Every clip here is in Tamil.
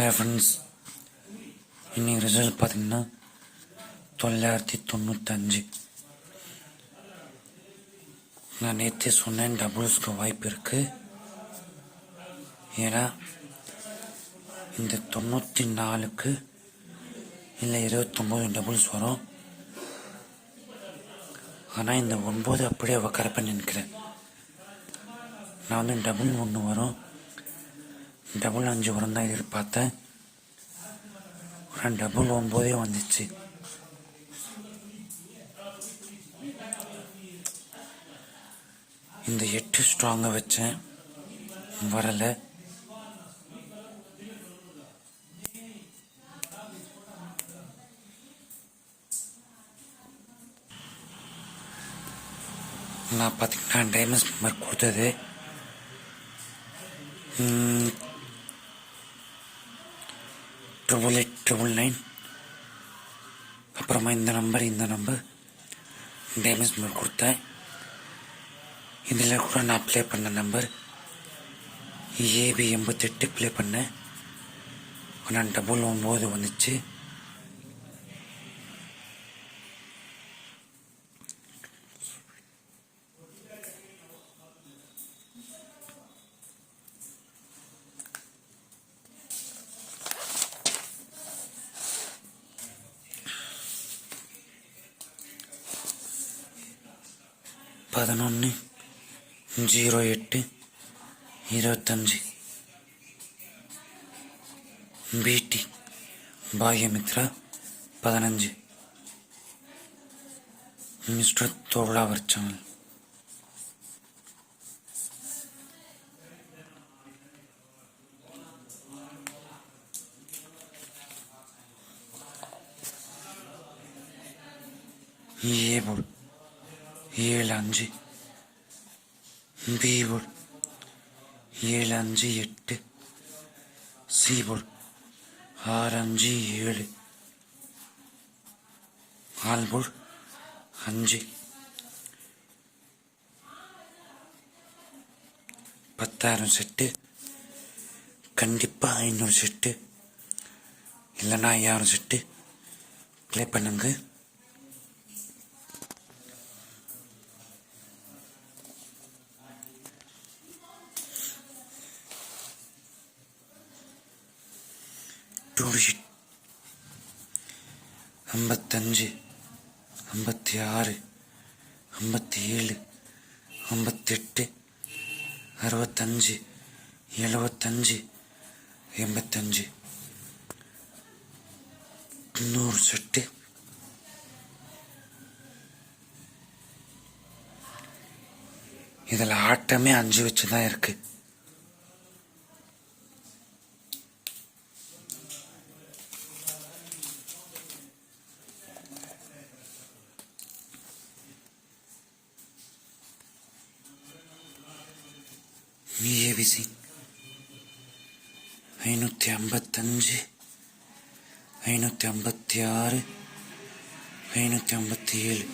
ஹாய் ஃப்ரெண்ட்ஸ் இன்னைக்கு ரிசல்ட் பார்த்தீங்கன்னா தொள்ளாயிரத்தி தொண்ணூத்தஞ்சு. நான் நேற்று சொன்னேன் டபுள்ஸ்க்கு வாய்ப்பு இருக்கு. ஏன்னா இந்த தொண்ணூற்றி நாலுக்கு இல்லை இருபத்தொம்போது டபுள்ஸ் வரும். ஆனால் இந்த ஒன்பது அப்படியே உக்கார நினைக்கிறேன் நான் வந்து டபுள் ஒன்று வரும். டபுள் அஞ்சு வரும் தான் எதிர்பார்த்தேன். ஆனால் டபுள் ஒம்போதே வந்துச்சு. இந்த எட்டு ஸ்ட்ராங்காக வச்சேன். வரலை. நான் பார்த்தீங்கன்னா டைமண்ட்ஸ் மார்க் கொடுத்தது. ட்ரிபிள் எயிட் ட்ரிபிள் நைன் அப்புறமா இந்த நம்பர் இந்த நம்பர் டேமேஜ் மேல் கொடுத்தேன். இதில் கூட நான் ப்ளே பண்ண நம்பர் ஏபி எண்பத்தெட்டு ப்ளே பண்ணேன். ஆனால் டபுள் ஒம்பது வந்துச்சு. பதினொன்று ஜீரோ எட்டு இருபத்தஞ்சி பிடி பாக்யமித்ரா பதினஞ்சு மிஸ்டர் தோழாவர் சேனல் ஏ போர்டு ஏழு அஞ்சு. பி போர்டு ஏழு அஞ்சு எட்டு. சி போர்டு ஆறு அஞ்சு ஏழு. ஆல் போர்டு அஞ்சு. பத்தாயிரம் செட்டு. கண்டிப்பாக ஐநூறு செட்டு. இல்லைன்னா ஐயாயிரம் செட்டு. ப்ளே பண்ணுங்க. டூ ஐம்பத்தஞ்சு ஐம்பத்தி ஆறு ஐம்பத்தி ஏழு ஐம்பத்தெட்டு அறுபத்தஞ்சு எழுபத்தஞ்சு எண்பத்தஞ்சு. நூறு செட்டு. இதில் ஆட்டமே அஞ்சு வச்சு தான் இருக்குது இருக்கு ஏபிசி ஐநூற்றி ஐம்பத்தஞ்சு ஐநூற்றி ஐம்பத்தி ஆறு ஐநூற்றி ஐம்பத்தி ஏழு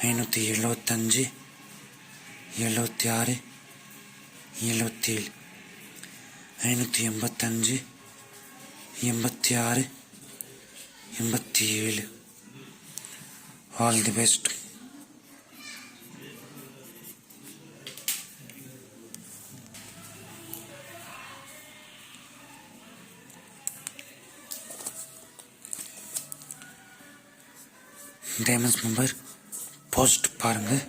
ஐநூற்றி எழுபத்தஞ்சு எழுபத்தி ஆறு எழுபத்தி ஏழு ஐநூற்றி எண்பத்தஞ்சு எண்பத்தி ஆறு எண்பத்தி ஏழு all the best diamonds member post பாருங்கள்